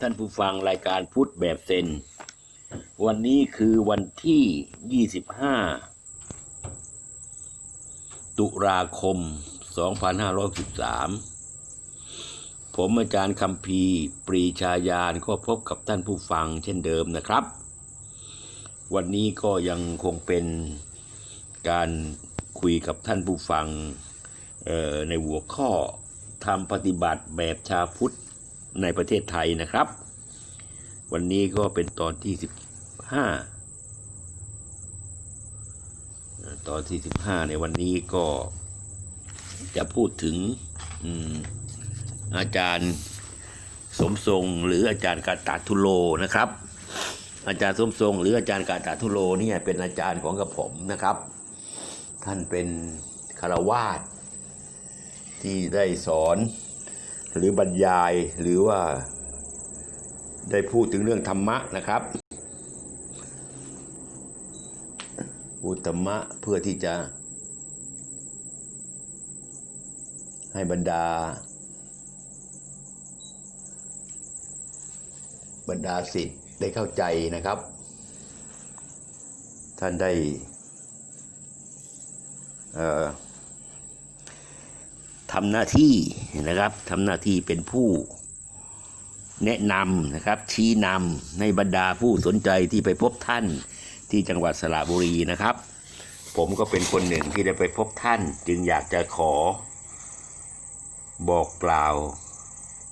ท่านผู้ฟังรายการพุทธแบบเซน วันนี้คือวันที่ 25 ตุลาคม 2513 ผมอาจารย์คำพีปรีชาญาณก็พบกับท่านผู้ฟังเช่นเดิมนะครับ วันนี้ก็ยังคงเป็นการคุยกับท่านผู้ฟังเอ่อในหัวข้อทำปฏิบัติแบบชาพุทธ ในประเทศไทยนะครับ วันนี้ก็เป็นตอนที่15เอ่อตอนที่15ในวันนี้ก็จะพูดถึงอาจารย์สมทรงหรืออาจารย์กาตาทุโลนะครับ อาจารย์สมทรง หรืออาจารย์กาตาทุโลเนี่ยเป็นอาจารย์ของกับผมนะครับ ท่านเป็นคารวาสที่ได้สอน หรือบรรยายหรือว่าได้พูดถึงเรื่องธรรมะนะครับพูดธรรมะเพื่อที่จะ ให้บรรดา บรรดาสิทธิ์ได้เข้าใจนะครับ ท่านได้ เอ่อ ทำหน้าที่นะครับทำหน้าที่เป็นผู้แนะนำนะครับชี้นำในบรรดาผู้สนใจที่ไปพบท่านที่จังหวัดสระบุรีนะครับ ผมก็เป็นคนหนึ่งที่ได้ไปพบท่าน จึงอยากจะขอ บอกกล่าว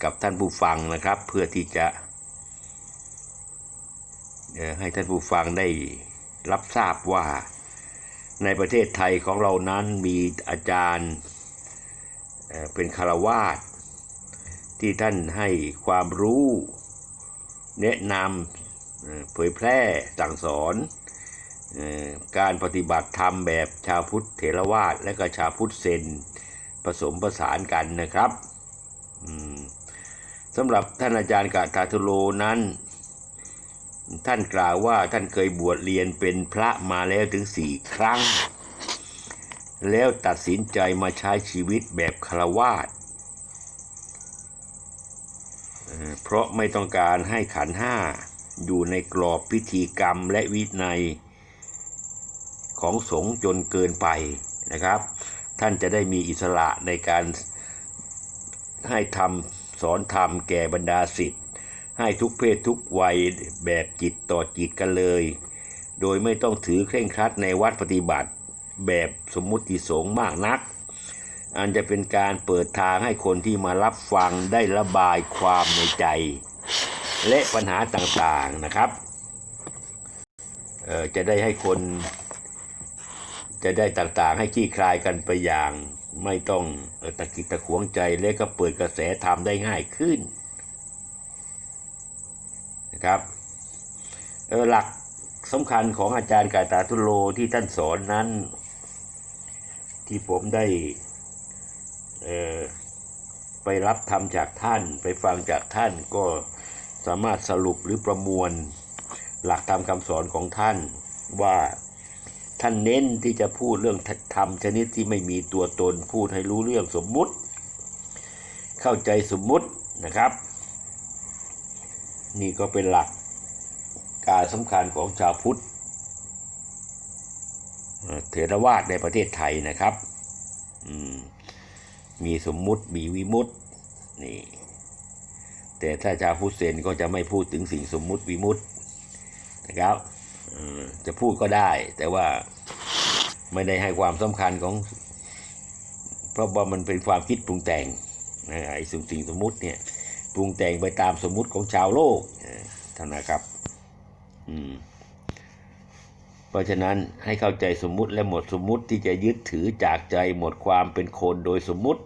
กับท่านผู้ฟังนะครับ เพื่อที่จะให้ท่านผู้ฟังได้รับทราบว่าในประเทศไทยของเรานั้นมีอาจารย์ เป็นคารวาสที่ท่านให้ความรู้ แนะนำเผยแพร่สั่งสอนการปฏิบัติธรรมแบบชาวพุทธเถรวาทและก็ชาวพุทธเซนผสมผสานกันนะครับสำหรับท่านอาจารย์กาตาทุโลนั้น ท่านกล่าวว่าท่านเคยบวชเรียนเป็นพระมาแล้วถึงสี่ครั้ง แล้วตัดสินใจมาใช้ชีวิตแบบคารวาสเพราะไม่ต้องการให้ขันห้าอยู่ในกรอบพิธีกรรมและวินัยของสงฆ์จนเกินไปนะครับ ท่านจะได้มีอิสระในการให้ทำสอนธรรมแก่บรรดาสิทธิ์ให้ทุกเพศทุกวัยแบบจิตต่อจิตกันเลย โดยไม่ต้องถือเคร่งครัดในวัดปฏิบัติ แบบสมมุติสงฆ์มากนัก อันจะเป็นการเปิดทางให้คนที่มารับฟังได้ระบายความในใจ และปัญหาต่างๆนะครับเออจะได้ให้คนจะได้ต่างๆ ให้ขี้คลายกันไปอย่างไม่ต้องตะกิดตะขวงใจและก็เปิดกระแสธรรมได้ง่ายขึ้นนะครับเออหลักสำคัญของอาจารย์กาตาทุโลที่ท่านสอนนั้น ที่ผมได้ไปรับธรรมจากท่าน ไปฟังจากท่านก็สามารถสรุปหรือประมวลหลักธรรมคำสอนของท่านว่าท่านเน้นที่จะพูดเรื่องธรรมชนิดที่ไม่มีตัวตนพูดให้รู้เรื่องสมมุติ เข้าใจสมมุตินะครับ นี่ก็เป็นหลักการสำคัญของชาวพุทธ เถรวาทในประเทศไทยนะครับมมีสมมุติมีวิมุตตินี่แต่ถ้าชาวพุทธเซนก็จะไม่พูดถึงสิ่งสมมุติวิมุตตินะครับจะพูดก็ได้ แต่ว่าไม่ได้ให้ความสำคัญของ เพราะว่ามันเป็นความคิดปรุงแต่งนะไอ้สิ่งสิ่งสมมุติเนี่ยปรุงแต่งไปตามสมมุติของชาวโลกเอ่อเท่านครับ อืม เพราะฉะนั้นให้เข้าใจสมมุติและหมดสมมุติที่จะยึดถือจากใจหมดความเป็นคนโดยสมมุติ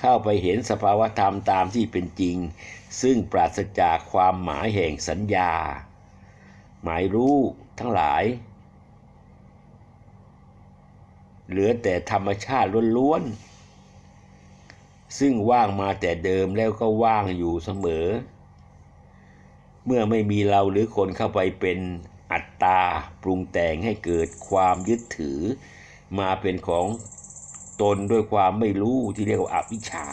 เข้าไปเห็นสภาวธรรมตามที่เป็นจริง ซึ่งปราศจากความหมายแห่งสัญญา หมายรู้ทั้งหลาย เหลือแต่ธรรมชาติล้วนๆซึ่งว่างมาแต่เดิมแล้วก็ว่างอยู่เสมอ เมื่อไม่มีเราหรือคนเข้าไปเป็น อัตตาปรุงแต่งให้เกิดความยึดถือ มาเป็นของตนด้วยความไม่รู้ที่เรียกว่าอวิชชา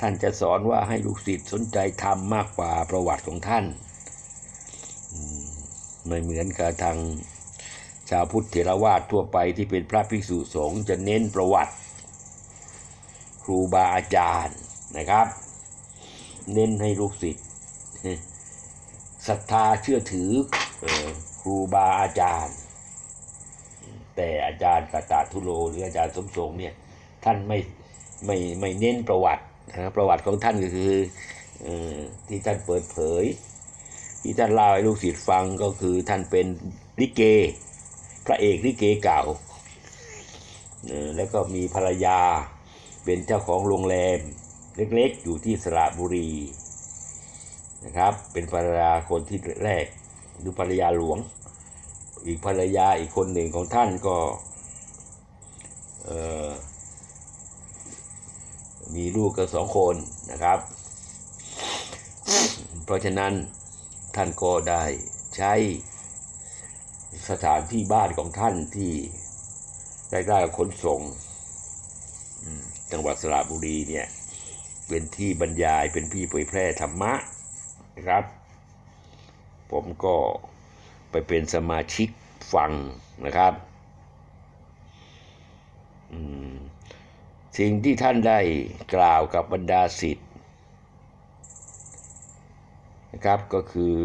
ท่านจะสอนว่าให้ลูกศิษย์สนใจธรรมมากกว่าประวัติของท่านไม่เหมือนกับทางชาวพุทธเถรวาททั่วไปที่เป็นพระภิกษุสงฆ์จะเน้นประวัติ ครูบาอาจารย์นะครับ เน้นให้ลูกศิษย์ศรัทธาเชื่อถือ ครูบาอาจารย์ แต่อาจารย์กตาทุโลหรืออาจารย์สมทรงเนี่ยท่านไม่ไม่ไม่เน้นประวัตินะประวัติของท่านก็คือเออที่ท่านเปิดเผย ที่ท่านเล่าให้ลูกศิษย์ฟังก็คือท่านเป็นลิเก พระเอกลิเกเก่าออแล้วก็มีภรรยาเป็นเจ้าของโรงแรม เล็กๆอยู่ที่สระบุรีนะครับเป็นภรรยาคนที่แรก หรือภรรยาหลวง อีกภรรยาอีกคนหนึ่งของท่านก็มีลูกกันสองคนนะครับ เพราะฉะนั้นท่านก็ได้ใช้สถานที่บ้านของท่านที่ใกล้ๆกับขนส่งจังหวัดสระบุรีเนี่ย เป็นที่บรรยายเป็นที่เผยแพร่ธรรมะนะครับ ผมก็ไปเป็นสมาชิกฟังนะครับสิ่งที่ท่านได้กล่าวกับบรรดาสิทธิ์นะครับก็คือ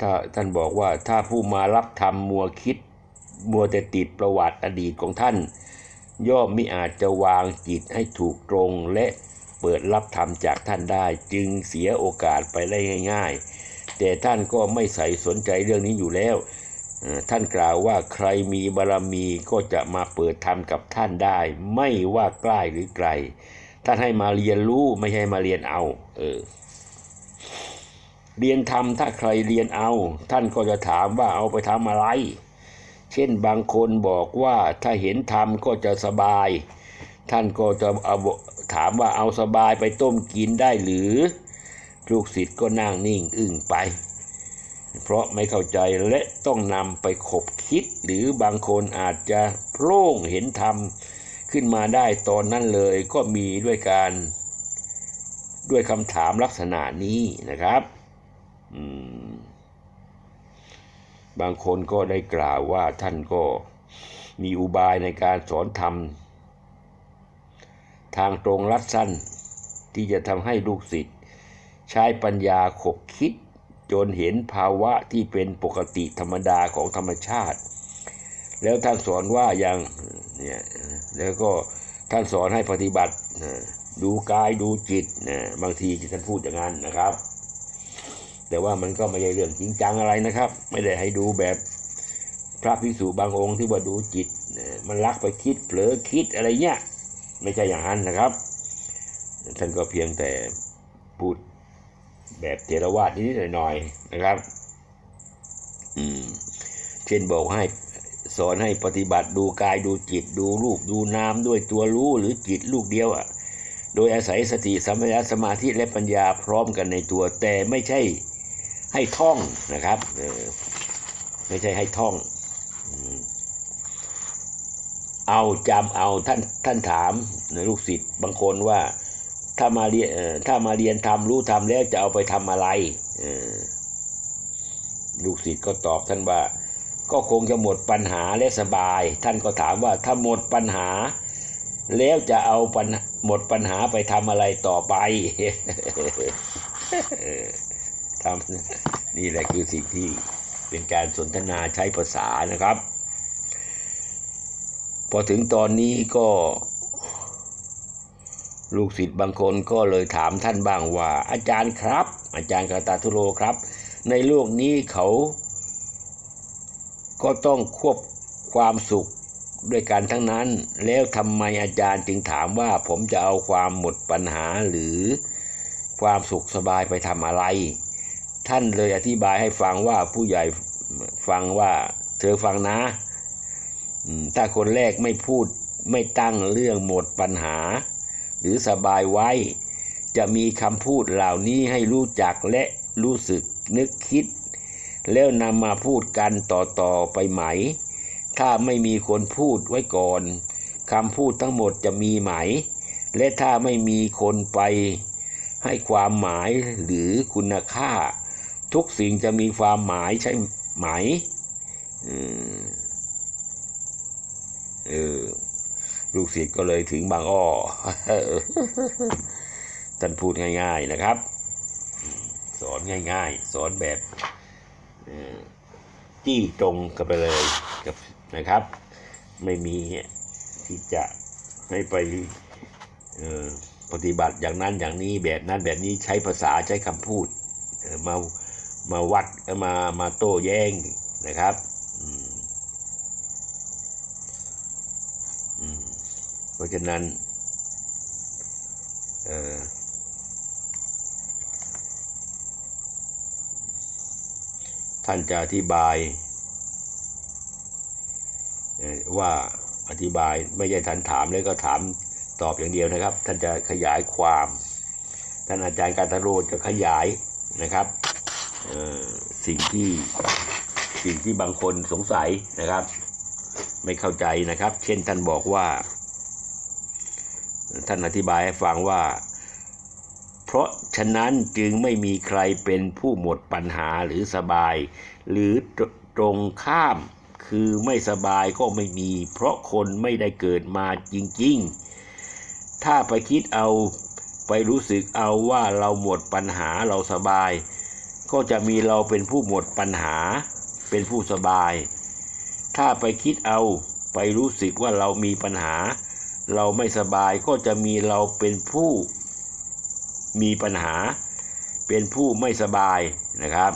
ถ้าท่านบอกว่าถ้าผู้มารับธรรมมัวคิด มัวแต่ติดประวัติอดีตของท่าน ย่อมมิอาจจะวางจิตให้ถูกตรงและ ปิดรับธรรมจากท่านได้ จึงเสียโอกาสไปได้ง่าย ๆ แต่ท่านก็ไม่ใส่สนใจเรื่องนี้อยู่แล้ว ท่านกล่าวว่าใครมีบารมีก็จะมาเปิดธรรมกับท่านได้ ไม่ว่าใกล้หรือไกล ท่านให้มาเรียนรู้ไม่ใช่มาเรียนเอาเออเรียนธรรมถ้าใครเรียนเอา ท่านก็จะถามว่าเอาไปทำอะไร เช่นบางคนบอกว่าถ้าเห็นธรรมก็จะสบาย ท่านก็จะเอา ถามว่าเอาสบายไปต้มกินได้หรือ ลูกศิษย์ก็นั่งนิ่งอึ้งไป เพราะไม่เข้าใจและต้องนำไปขบคิด หรือบางคนอาจจะโพร่งเห็นธรรมขึ้นมาได้ตอนนั้นเลยก็มีด้วยการด้วยคำถามลักษณะนี้นะครับ บางคนก็ได้กล่าวว่าท่านก็มีอุบายในการสอนธรรม ทางตรงรัดสั้น ที่จะทำให้ลูกศิษย์ใช้ปัญญาขบคิด จนเห็นภาวะที่เป็นปกติธรรมดาของธรรมชาติ แล้วท่านสอนว่าอย่างเนี่ยแล้วก็ท่านสอนให้ปฏิบัติดูกายดูจิตนะบางทีท่านพูดอย่างนั้นนะครับ แต่ว่ามันก็ไม่ใช่เรื่องจริงจังอะไรนะครับ ไม่ได้ให้ดูแบบพระภิกษุบางองค์ที่ว่าดูจิตมันลักไปคิดเผลอคิดอะไรเงี้ย ไม่ใช่อย่างนั้นนะครับ ท่านก็เพียงแต่พูดแบบเทรวาสนิดหน่อยๆนะครับ อืม เช่นบอกให้สอนให้ปฏิบัติดูกายดูจิตดูรูปดูนามด้วยตัวรู้หรือจิตลูกเดียวอะ โดยอาศัยสติสัมปชัญญะสมาธิและปัญญาพร้อมกันในตัวแต่ไม่ใช่ให้ท่องนะครับไม่ใช่ให้ท่อง เอาจำเอาท่านท่านถามลูกศิษย์บางคนว่า ถ้ามาเรียนถ้ามาเรียนทำรู้ทำแล้วจะเอาไปทำอะไรอลูกศิษย์ก็ตอบท่านว่า ก็คงจะหมดปัญหาและสบาย ท่านก็ถามว่าถ้าหมดปัญหา แล้วจะเอาปัญหมดปัญหาไปทำอะไรต่อไปทำนี่แหละคือสิ่งที่เป็นการสนทนาใช้ภาษานะครับ พอถึงตอนนี้ก็ ลูกศิษย์บางคนก็เลยถามท่านบ้างว่า อาจารย์ครับ อาจารย์กาตาทุโรครับ ในโลกนี้เขา ก็ต้องควบความสุขด้วยกันทั้งนั้น แล้วทำไมอาจารย์จึงถามว่าผมจะเอาความหมดปัญหาหรือความสุขสบายไปทำอะไร ท่านเลยอธิบายให้ฟังว่าผู้ใหญ่ฟังว่าเธอฟังนะ ถ้าคนแรกไม่พูดไม่ตั้งเรื่องหมดปัญหา หรือสบายไว้ จะมีคำพูดเหล่านี้ให้รู้จักและรู้สึกนึกคิด แล้วนำมาพูดกันต่อๆไปไหม ถ้าไม่มีคนพูดไว้ก่อนคำพูดทั้งหมดจะมีไหม และถ้าไม่มีคนไปให้ความหมายหรือคุณค่า ทุกสิ่งจะมีความหมายใช่ไหม เออ ลูกศิษย์ก็เลยถึงบางอ้อท่านพูดง่ายๆนะครับ สอนง่ายๆ สอนแบบจี้ตรงกันไปเลยกับนะครับ ไม่มีที่จะให้ไปปฏิบัติอย่างนั้นอย่างนี้แบบนั้นแบบนี้ใช้ภาษาใช้คำพูดมามาวัดมามาโต้แย้งนะครับอืมอืม เพราะฉะนั้นท่านจะอธิบายว่าอธิบายไม่ใช่ท่านถามแล้วก็ถามตอบอย่างเดียวนะครับ ท่านจะขยายความ ท่านอาจารย์การตโรจจะขยายนะครับสิ่งที่สิ่งที่บางคนสงสัยนะครับ ไม่เข้าใจนะครับ เช่นท่านบอกว่า ท่านอธิบายให้ฟังว่า เพราะฉะนั้นจึงไม่มีใครเป็นผู้หมดปัญหาหรือสบาย หรือตรงข้ามคือไม่สบายก็ไม่มี เพราะคนไม่ได้เกิดมาจริง ๆ ถ้าไปคิดเอาไปรู้สึกเอาว่าเราหมดปัญหาเราสบาย ก็จะมีเราเป็นผู้หมดปัญหา เป็นผู้สบาย ถ้าไปคิดเอาไปรู้สึกว่าเรามีปัญหา เราไม่สบายก็จะมีเราเป็นผู้มีปัญหา เป็นผู้ไม่สบายนะครับ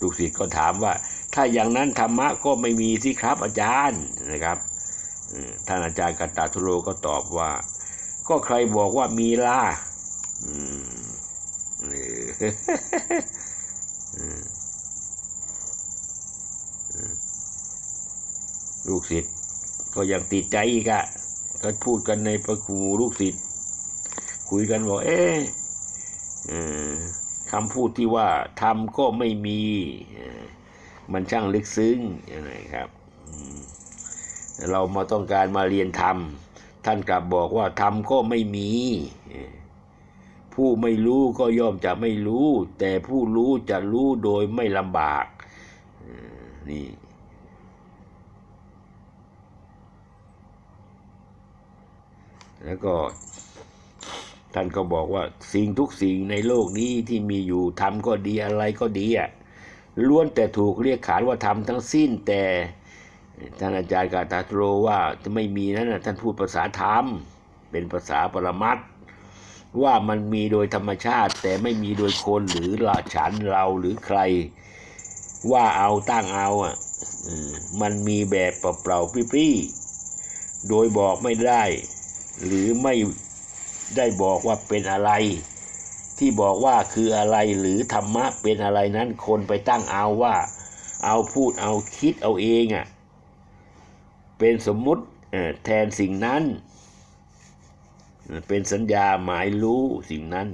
ลูกศิษย์ก็ถามว่า ถ้าอย่างนั้นธรรมะก็ไม่มีสิครับอาจารย์นะครับท่านอาจารย์กัตตาทุโรก็ตอบว่า ก็ใครบอกว่ามีล่ะลูกศิษย์ ก็ยังติดใจอีกอะก็พูดกันในประคูลูกศิษย์คุยกันบอกเอ๊ะเอ่อคำพูดที่ว่าทำก็ไม่มี มันช่างลึกซึ้งนะครับ เรามาต้องการมาเรียนธรรม ท่านกลับบอกว่าธรรมก็ไม่มี ผู้ไม่รู้ก็ย่อมจะไม่รู้ แต่ผู้รู้จะรู้โดยไม่ลำบากนี่ แล้วก็ท่านก็บอกว่าสิ่งทุกสิ่งในโลกนี้ที่มีอยู่ทำก็ดีอะไรก็ดีอะล้วนแต่ถูกเรียกขานว่าทำทั้งสิ้นแต่ท่านอาจารย์กาตาโตรว่าจะไม่มีนั้นนะท่านพูดภาษาธรรม เป็นภาษาปรมัตถ์ว่ามันมีโดยธรรมชาติ แต่ไม่มีโดยคนหรือละฉันเราหรือใคร ว่าเอาตั้งเอาอะมันมีแบบเปล่าๆปรี้ๆโดยบอกไม่ได้ หรือไม่ได้บอกว่าเป็นอะไร ที่บอกว่าคืออะไรหรือธรรมะเป็นอะไรนั้นคนไปตั้งเอาว่า เอาพูดเอาคิดเอาเองอะเป็นสมมุติแทนสิ่งนั้นเอ่อเป็นสัญญาหมายรู้สิ่งนั้น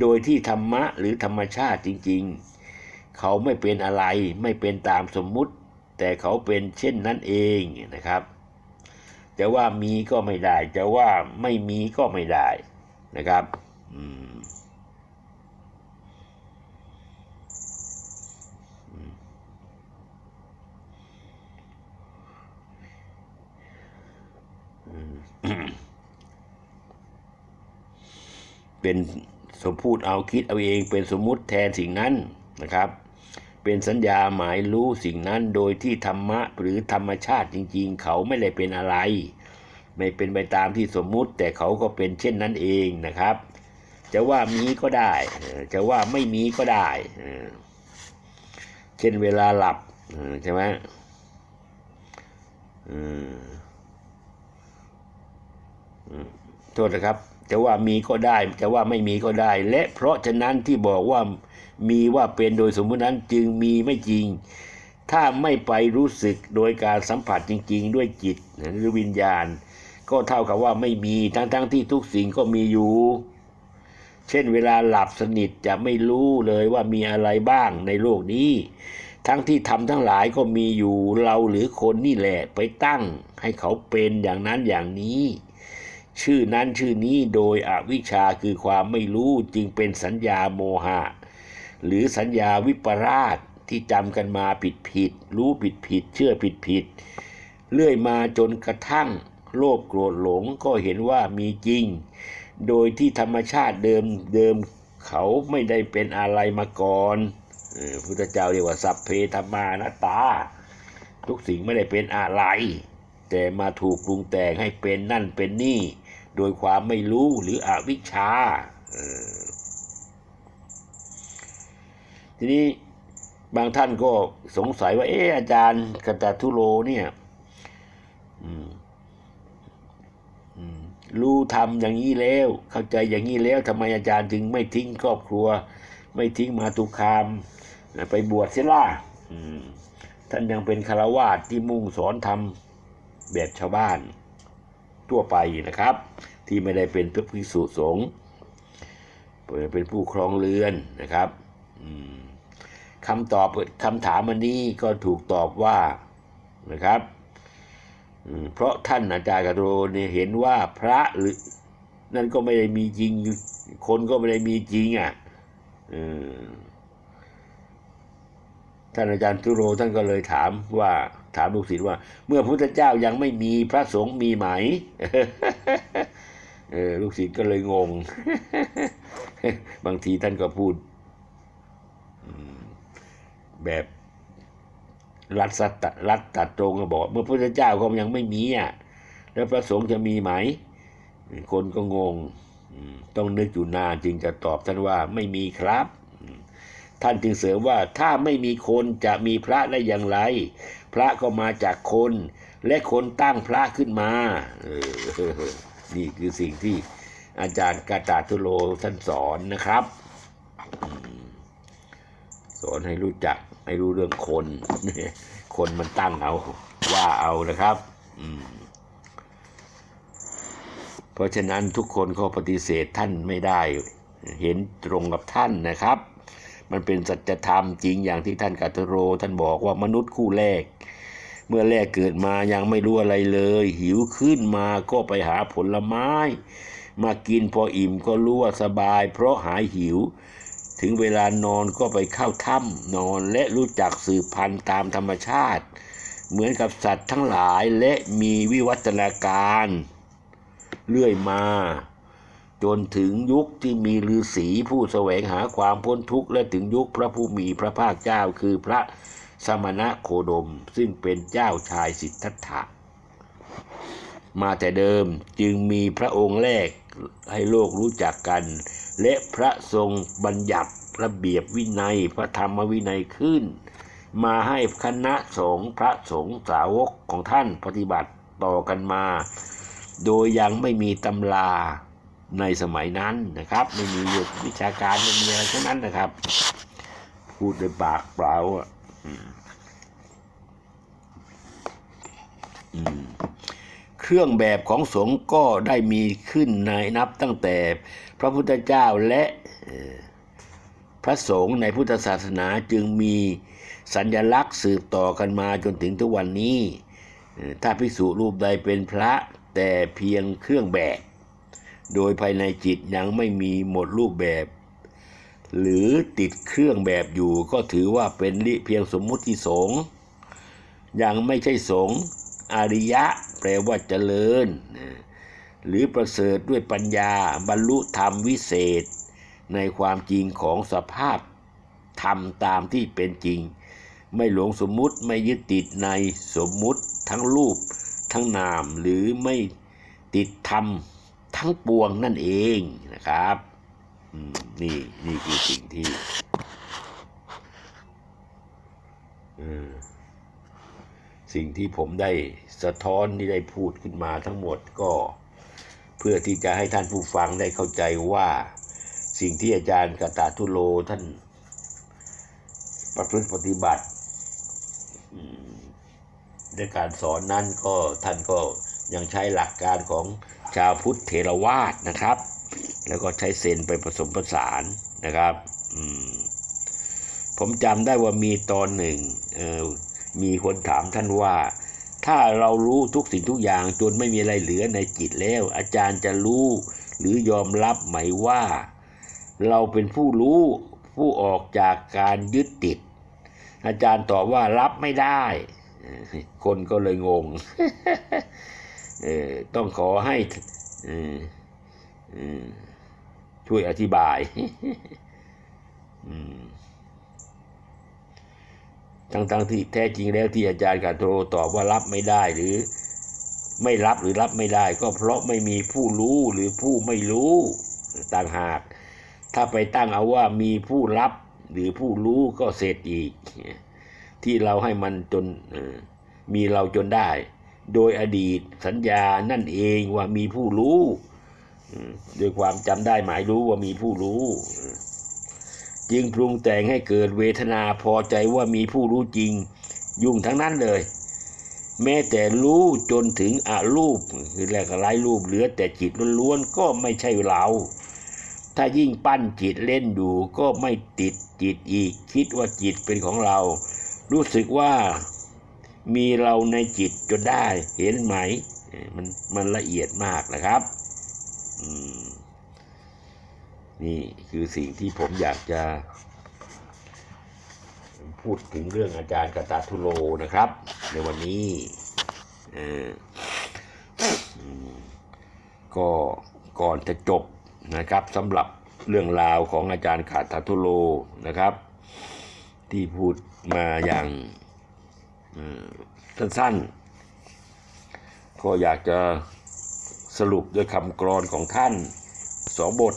โดยที่ธรรมะหรือธรรมชาติจริง ๆ เขาไม่เป็นอะไรไม่เป็นตามสมมุติ แต่เขาเป็นเช่นนั้นเองนะครับ จะว่ามีก็ไม่ได้ จะว่าไม่มีก็ไม่ได้นะครับเป็นสมพูดเอาคิดเอาเองเป็นสมมุติแทนสิ่งนั้นนะครับ เป็นสัญญาหมายรู้สิ่งนั้นโดยที่ธรรมะหรือธรรมชาติจริงๆ เขาไม่ได้เป็นอะไร ไม่เป็นไปตามที่สมมุติ แต่เขาก็เป็นเช่นนั้นเองนะครับ จะว่ามีก็ได้ จะว่าไม่มีก็ได้ เช่นเวลาหลับใช่ไหมอืมโทษนะครับจะว่ามีก็ได้จะว่าไม่มีก็ได้ และเพราะฉะนั้นที่บอกว่า มีว่าเป็นโดยสมมตินั้นจึงมีไม่จริง ถ้าไม่ไปรู้สึกโดยการสัมผัสจริง ๆ ด้วยจิตหรือวิญญาณ ก็เท่ากับว่าไม่มีทั้งๆที่ทุกสิ่งก็มีอยู่ เช่นเวลาหลับสนิทจะไม่รู้เลยว่ามีอะไรบ้างในโลกนี้ ทั้งที่ทำทั้งหลายก็มีอยู่เราหรือคนนี่แหละไปตั้ง ให้เขาเป็นอย่างนั้นอย่างนี้ชื่อนั้นชื่อนี้โดยอวิชชาคือความไม่รู้จึงเป็นสัญญาโมหะ หรือสัญญาวิปราชที่จำกันมาผิดผิด รู้ผิดผิด เชื่อผิดผิด เรื่อยมาจนกระทั่ง โลภโกรธหลงก็เห็นว่ามีจริง โดยที่ธรรมชาติเดิมเดิมเขาไม่ได้เป็นอะไรมาก่อนพุทธเจ้าเรียกว่าสัพเพธรรมานตา ทุกสิ่งไม่ได้เป็นอะไร แต่มาถูกปรุงแต่งให้เป็นนั่นเป็นนี่ โดยความไม่รู้หรืออวิชชาเออ ทีนี้บางท่านก็สงสัยว่า เอออาจารย์กตทุโลเนี่ยรู้ทำอย่างนี้แล้ว เข้าใจอย่างนี้แล้วทำไมอาจารย์ถึงไม่ทิ้งครอบครัว ไม่ทิ้งมาตุคาม ไปบวชเสียล่ะท่านยังเป็นคารวาสที่มุ่งสอนทำแบบชาวบ้านทั่วไปนะครับ ที่ไม่ได้เป็นพระภิกษุสงฆ์เป็นผู้ครองเรือนนะครับ อืม คำตอบคำถามอันนี้ก็ถูกตอบว่านะครับเพราะท่านอาจารย์กตโรเนี่ยเห็นว่าพระหรือนั่นก็ไม่ได้มีจริง คนก็ไม่ได้มีจริงอะท่านอาจารย์ทุโรท่านก็เลยถามว่าถามลูกศิษย์ว่า เมื่อพระพุทธเจ้ายังไม่มีพระสงฆ์มีไหมลูกศิษย์ก็เลยงง บางทีท่านก็พูด แบบรัดสัตตรัดตัดตรงก็บอก เมื่อพระพุทธเจ้าก็ยังไม่มีอะแล้วพระสงฆ์จะมีไหม คนก็งงต้องนึกอยู่นานจึงจะตอบท่านว่าไม่มีครับ ท่านจึงเสริมว่าถ้าไม่มีคนจะมีพระได้อย่างไร พระก็มาจากคน และคนตั้งพระขึ้นมาออนี่คือสิ่งที่อาจารย์กาตาทุโลท่านสอนนะครับ สอนให้รู้จัก ให้รู้เรื่องคนคนมันตั้งเอาว่าเอานะครับเพราะฉะนั้นทุกคนก็ปฏิเสธท่านไม่ได้ เห็นตรงกับท่านนะครับ มันเป็นสัจธรรมจริงอย่างที่ท่านกัตโร ท่านบอกว่ามนุษย์คู่แรก เมื่อแรกเกิดมายังไม่รู้อะไรเลย หิวขึ้นมาก็ไปหาผลไม้ มากินพออิ่มก็รู้ว่าสบาย เพราะหายหิว ถึงเวลานอนก็ไปเข้าถ้ำนอนและรู้จักสืบพันธุ์ตามธรรมชาติ เหมือนกับสัตว์ทั้งหลายและมีวิวัฒนาการ เรื่อยมา จนถึงยุคที่มีฤาษีผู้แสวงหาความพ้นทุกข์และถึงยุคพระผู้มีพระภาคเจ้าคือพระสมณะโคดม ซึ่งเป็นเจ้าชายสิทธัตถะมาแต่เดิมจึงมีพระองค์แรกให้โลกรู้จักกัน และพระทรงบัญญัติระเบียบวินัยพระธรรมวินัยขึ้น มาให้คณะสงฆ์พระสงฆ์สาวกของท่านปฏิบัติต่อกันมา โดยยังไม่มีตำราในสมัยนั้นนะครับ ไม่มียุควิชาการไม่มีอะไรทั้งนั้นนะครับ พูดด้วยปากเปล่าอะอืมอืมเครื่องแบบของสงฆ์ก็ได้มีขึ้นในนับตั้งแต่ พระพุทธเจ้าและพระสงฆ์ในพุทธศาสนาจึงมีสัญลักษณ์สืบต่อกันมาจนถึงทุกวันนี้ ถ้าภิกษุรูปใดเป็นพระแต่เพียงเครื่องแบบ โดยภายในจิตยังไม่มีหมดรูปแบบ หรือติดเครื่องแบบอยู่ก็ถือว่าเป็นลิเพียงสมมุติสงฆ์ยังไม่ใช่สงฆ์อริยะแปลว่าเจริญนะ หรือประเสริฐด้วยปัญญาบรรลุธรรมวิเศษ ในความจริงของสภาพธรรมตามที่เป็นจริง ไม่หลงสมมุติไม่ยึดติดในสมมุติทั้งรูปทั้งนามหรือไม่ติดธรรมทั้งปวงนั่นเองนะครับนี่นี่คือสิ่งที่สิ่งที่ผมได้สะท้อนที่ได้พูดขึ้นมาทั้งหมดก็ พื่อที่จะให้ท่านผู้ฟังได้เข้าใจว่าสิ่งที่อาจารย์กตาทุโลท่านประพฤติปฏิบัติในการสอนนั้นก็ท่านก็ยังใช้หลักการของชาวพุทธเถรวาทนะครับ แล้วก็ใช้เซนไปผสมผสานนะครับผมจำได้ว่ามีตอนหนึ่งมีคนถามท่านว่า ถ้าเรารู้ทุกสิ่งทุกอย่างจนไม่มีอะไรเหลือในจิตแล้ว อาจารย์จะรู้หรือยอมรับไหมว่า เราเป็นผู้รู้ผู้ออกจากการยึดติด อาจารย์ตอบว่ารับไม่ได้ คนก็เลยงงต้องขอให้ช่วยอธิบายอืม ทั้งๆที่แท้จริงแล้วที่อาจารย์กาโทรตอบว่ารับไม่ได้หรือไม่รับหรือรับไม่ได้ ก็เพราะไม่มีผู้รู้หรือผู้ไม่รู้ต่างหาก ถ้าไปตั้งเอาว่ามีผู้รับหรือผู้รู้ก็เสร็จอีก ที่เราให้มันจนมีเราจนได้ โดยอดีตสัญญานั่นเองว่ามีผู้รู้อืมด้วยความจำได้หมายรู้ว่ามีผู้รู้ จึงปรุงแต่งให้เกิดเวทนาพอใจว่ามีผู้รู้จริง ยุ่งทั้งนั้นเลย แม้แต่รู้จนถึงอรูปคือแรกไร้รูปเหลือแต่จิตล้วนๆก็ไม่ใช่เราถ้ายิ่งปั้นจิตเล่นดูก็ไม่ติดจิตอีก คิดว่าจิตเป็นของเรา รู้สึกว่ามีเราในจิตจนได้เห็นไหม มันมันละเอียดมากนะครับ อืม นี่คือสิ่งที่ผมอยากจะพูดถึงเรื่องอาจารย์กตาทุโลนะครับ ในวันนี้ก็ก่อนจะจบนะครับสำหรับเรื่องราวของอาจารย์ขาตาทุโลนะครับ ที่พูดมาอย่างสั้นๆก็อยากจะสรุปด้วยคำกรอนของท่านสองบท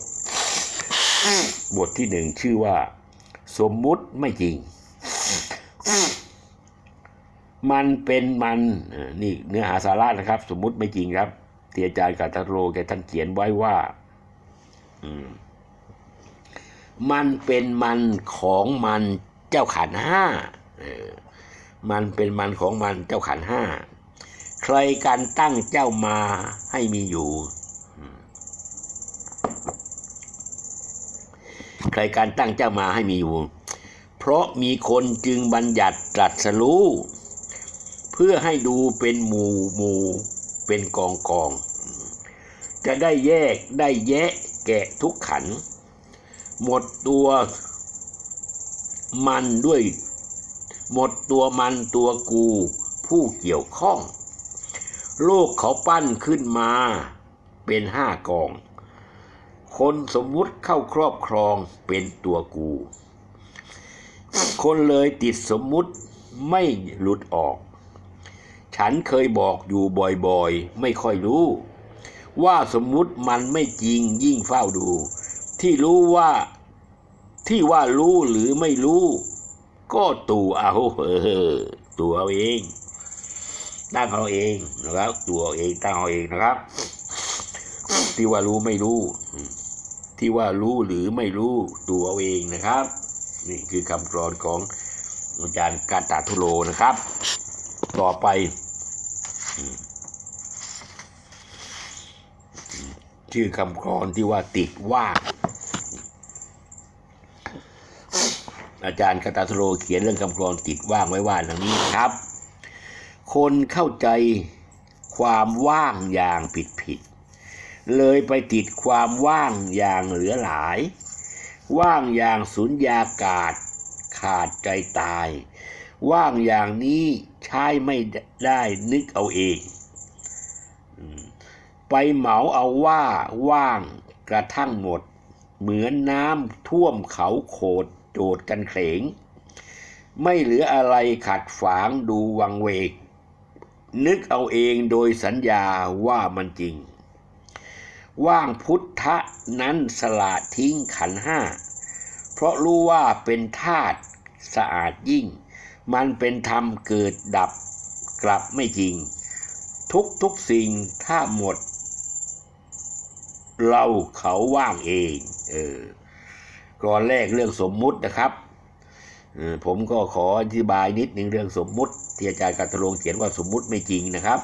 บทที่หนึ่งชื่อว่า สมมุติไม่จริง มันเป็นมันเอ่อนี่เนื้อหาสาระนะครับ สมมุติไม่จริงครับที่อาจารย์กาตาโรแกท่านเขียนไว้ว่าอืมมันเป็นมันของมันเจ้าขันธ์ห้าเออมันเป็นมันของมันเจ้าขันธ์ห้า ใครการตั้งเจ้ามาให้มีอยู่อืมใครการตั้งเจ้ามาให้มีอยู่ เพราะมีคนจึงบัญญัติตรัสรู้เพื่อให้ดูเป็นหมู่หมู่เป็นกองกอง จะได้แยกได้แยะแกะทุกขัน หมดตัวมันด้วย หมดตัวมันตัวกูผู้เกี่ยวข้อง โลกเขาปั้นขึ้นมาเป็นห้ากอง คนสมมุติเข้าครอบครองเป็นตัวกู คนเลยติดสมมุติไม่หลุดออก ฉันเคยบอกอยู่บ่อยๆ ไม่ค่อยรู้ ว่าสมมุติมันไม่จริงยิ่งเฝ้าดู ที่รู้ว่าที่ว่ารู้หรือไม่รู้ ก็ตู่เอาเออตัวเอาเองตั้งเอาเองนะครับ ตัวเองตั้งเอาเองนะครับ ที่ว่ารู้ไม่รู้ ที่ว่ารู้หรือไม่รู้ตัวเอาเองนะครับ นี่คือคำกรอนของอาจารย์กาตาทุโลนะครับ ต่อไปชื่อคำกรอนที่ว่าติดว่างอาจารย์กาตาทุโลเขียนเรื่องคำกรอนติดว่างไว้ว่าดังนี้นะครับ คนเข้าใจความว่างอย่างผิดผิด เลยไปติดความว่างอย่างเหลือหลาย ว่างอย่างสุญญากาศ ขาดใจตาย ว่างอย่างนี้ใช้ไม่ได้นึกเอาเอง ไปเหมาเอาว่าว่างกระทั่งหมด เหมือนน้ำท่วมเขาโขดโจดกันเขลงไม่เหลืออะไรขัดฝางดูวังเวก นึกเอาเองโดยสัญญาว่ามันจริง ว่างพุทธะนั้นสละทิ้งขันห้า เพราะรู้ว่าเป็นธาตุสะอาดยิ่ง มันเป็นธรรมเกิดดับกลับไม่จริง ทุกทุกสิ่งถ้าหมด เราเขาว่างเองเออก่อนแรกเรื่องสมมุตินะครับผมก็ขออธิบายนิดหนึ่งเรื่องสมมุติ ที่อาจารย์กัตลงเขียนว่าสมมุติไม่จริงนะครับ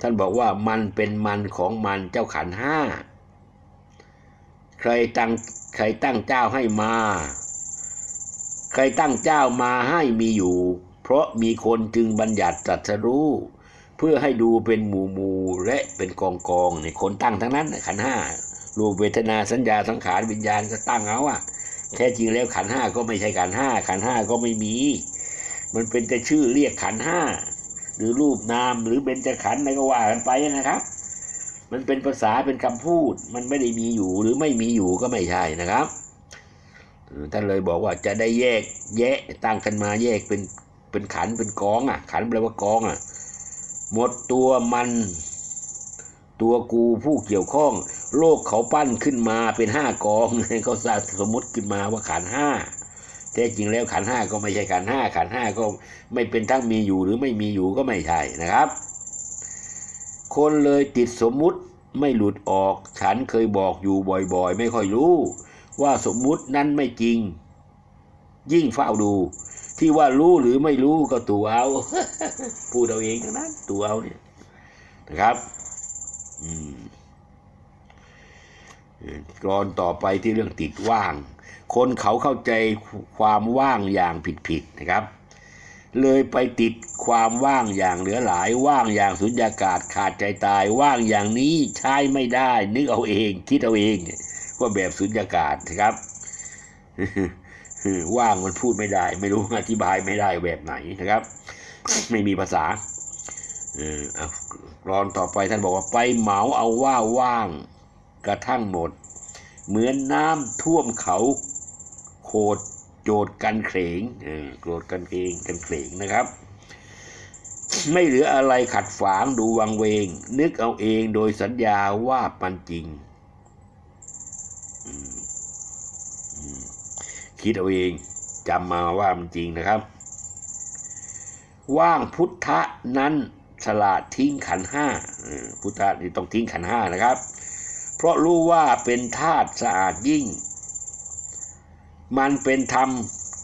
ท่านบอกว่ามันเป็นมันของมันเจ้าขันห้าใครตั้งใครตั้งเจ้าให้มา ใครตั้งเจ้ามาให้มีอยู่ เพราะมีคนจึงบัญญัติตรัสรู้ เพื่อให้ดูเป็นหมู่หมู่และเป็นกองกองในคนตั้งทั้งนั้นขันห้ารูปเวทนาสัญญาสังขารวิญญาณก็ตั้งเอาอะแท้จริงแล้วขันห้าก็ไม่ใช่ขันห้าขันห้าก็ไม่มี มันเป็นแต่ชื่อเรียกขันห้า หรือรูปนามหรือเบญจขันธ์อะไรก็ว่ากันไปนะครับ มันเป็นภาษาเป็นคำพูด มันไม่ได้มีอยู่หรือไม่มีอยู่ก็ไม่ใช่นะครับท่านเลยบอกว่าจะได้แยกแยะตั้งกันมาแยกเป็นเป็นขันเป็นกองอะ ขันแปลว่ากองอะหมดตัวมันตัวกูผู้เกี่ยวข้อง โลกเขาปั้นขึ้นมาเป็นห้ากองเขาสมมติขึ้นมาว่าขันห้า แท้จริงแล้วขันห้าก็ไม่ใช่ขันห้าขันห้าก็ไม่เป็นทั้งมีอยู่หรือไม่มีอยู่ก็ไม่ใช่นะครับ คนเลยติดสมมุติไม่หลุดออก ฉันเคยบอกอยู่บ่อยๆ ไม่ค่อยรู้ ว่าสมมุตินั้นไม่จริง ยิ่งเฝ้าดู ที่ว่ารู้หรือไม่รู้ก็ตัวเอาพูดเอาเองทั้งนั้นตัวเอาเนี่ยนะครับอืมกรอนต่อไปที่เรื่องติดว่าง คนเขาเข้าใจความว่างอย่างผิดๆนะครับ เลยไปติดความว่างอย่างเหลือหลาย ว่างอย่างสุญญากาศขาดใจตาย ว่างอย่างนี้ใช้ไม่ได้ นึกเอาเอง คิดเอาเองว่าแบบสุญญากาศนะครับว่างมันพูดไม่ได้ ไม่รู้อธิบายไม่ได้แบบไหนนะครับ ไม่มีภาษาเออเอรอนต่อไปท่านบอกว่าไปเหมาเอาว่าว่างกระทั่งหมด เหมือนน้ำท่วมเขา โคดโจดกันเขงโกรธกันเองกันเขงนะครับ ไม่เหลืออะไรขัดฝางดูวังเวง นึกเอาเองโดยสัญญาว่ามันจริง คิดเอาเองจำมาว่ามันจริงนะครับ ว่างพุทธะนั้นฉลาดทิ้งขันห้าพุทธะนี่ต้องทิ้งขันห้านะครับ เพราะรู้ว่าเป็นธาตุสะอาดยิ่ง มันเป็นธรรม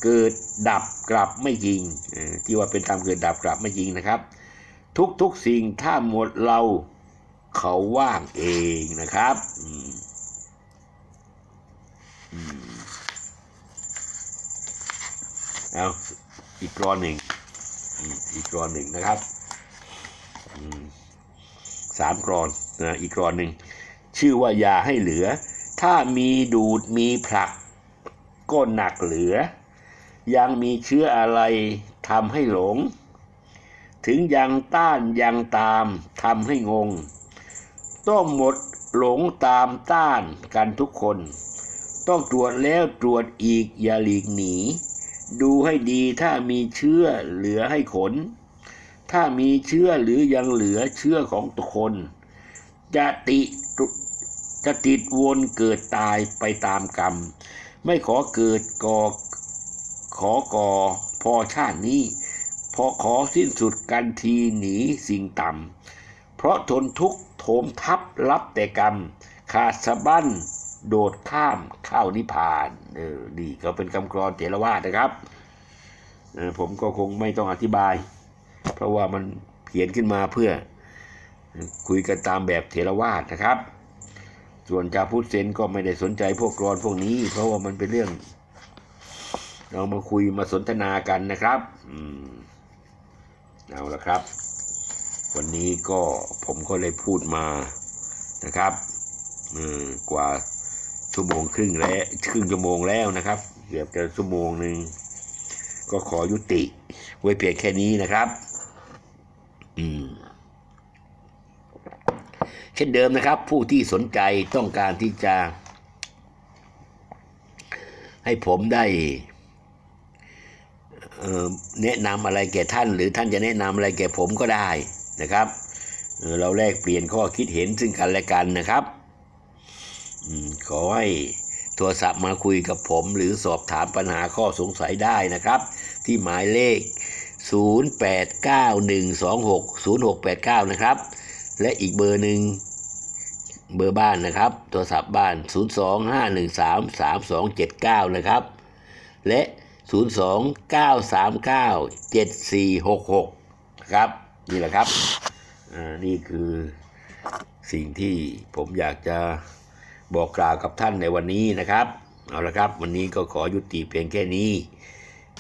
เกิดดับกลับไม่จริงที่ว่าเป็นธรรมเกิดดับกลับไม่จริงนะครับทุกทุกๆสิ่งถ้าหมดเราเขาว่างเองนะครับเอาอีกกรอนหนึ่งอีกกรอนหนึ่งนะครับสามกรอนนะอีกกรอนหนึ่งชื่อว่าอย่าให้เหลือ ถ้ามีดูดมีผลัก ก็หนักเหลือ ยังมีเชื้ออะไรทำให้หลง ถึงยังต้านยังตามทำให้งง ต้องหมดหลงตามต้านกันทุกคน ต้องตรวจแล้วตรวจอีกอย่าหลีกหนี ดูให้ดีถ้ามีเชื้อเหลือให้ขน ถ้ามีเชื้อหรือยังเหลือเชื้อของตคน จะติจะติดวนเกิดตายไปตามกรรม ไม่ขอเกิดก่อขอก่อพอชาตินี้ พอขอสิ้นสุดกันทีหนีสิ่งต่ำเพราะทนทุกข์โถมทับรับแต่กรรม ขาดสะบั้นโดดข้ามเข้านิพพานเออดีก็เป็นคำกรอนเถรวาทนะครับออผมก็คงไม่ต้องอธิบาย เพราะว่ามันเขียนขึ้นมาเพื่อคุยกันตามแบบเถรวาทนะครับ ส่วนชาวพุทธเซนก็ไม่ได้สนใจพวกกรอนพวกนี้ เพราะว่ามันเป็นเรื่อง เรามาคุยมาสนทนากันนะครับอืมเอาละครับ วันนี้ก็ผมก็เลยพูดมานะครับกว่าชั่วโมงครึ่งแล้วครึ่งชั่วโมงแล้วนะครับเกือบจะชั่วโมงหนึ่งก็ขอยุติ ไว้เพียงแค่นี้นะครับ อืม ช่นเดิมนะครับ ผู้ที่สนใจต้องการที่จะ ให้ผมได้แนะนำอะไรแก่ท่าน หรือท่านจะแนะนำอะไรแก่ผมก็ได้นะครับเราแลกเปลี่ยนข้อคิดเห็นซึ่งกันและกันนะครับขอให้โทรศัพท์มาคุยกับผม หรือสอบถามปัญหาข้อสงสัยได้นะครับ ที่หมายเลข 0891260689 นะครับ และอีกเบอร์หนึ่ง เบอร์บ้านนะครับ โทรศัพท์บ้าน 025133279 นะครับ และ 029397466นะครับ นี่แหละครับ นี่คือสิ่งที่ผมอยากจะบอกกล่าวกับท่านในวันนี้นะครับ เอาละครับ วันนี้ก็ขอยุติเพียงแค่นี้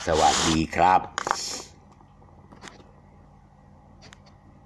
สวัสดีครับ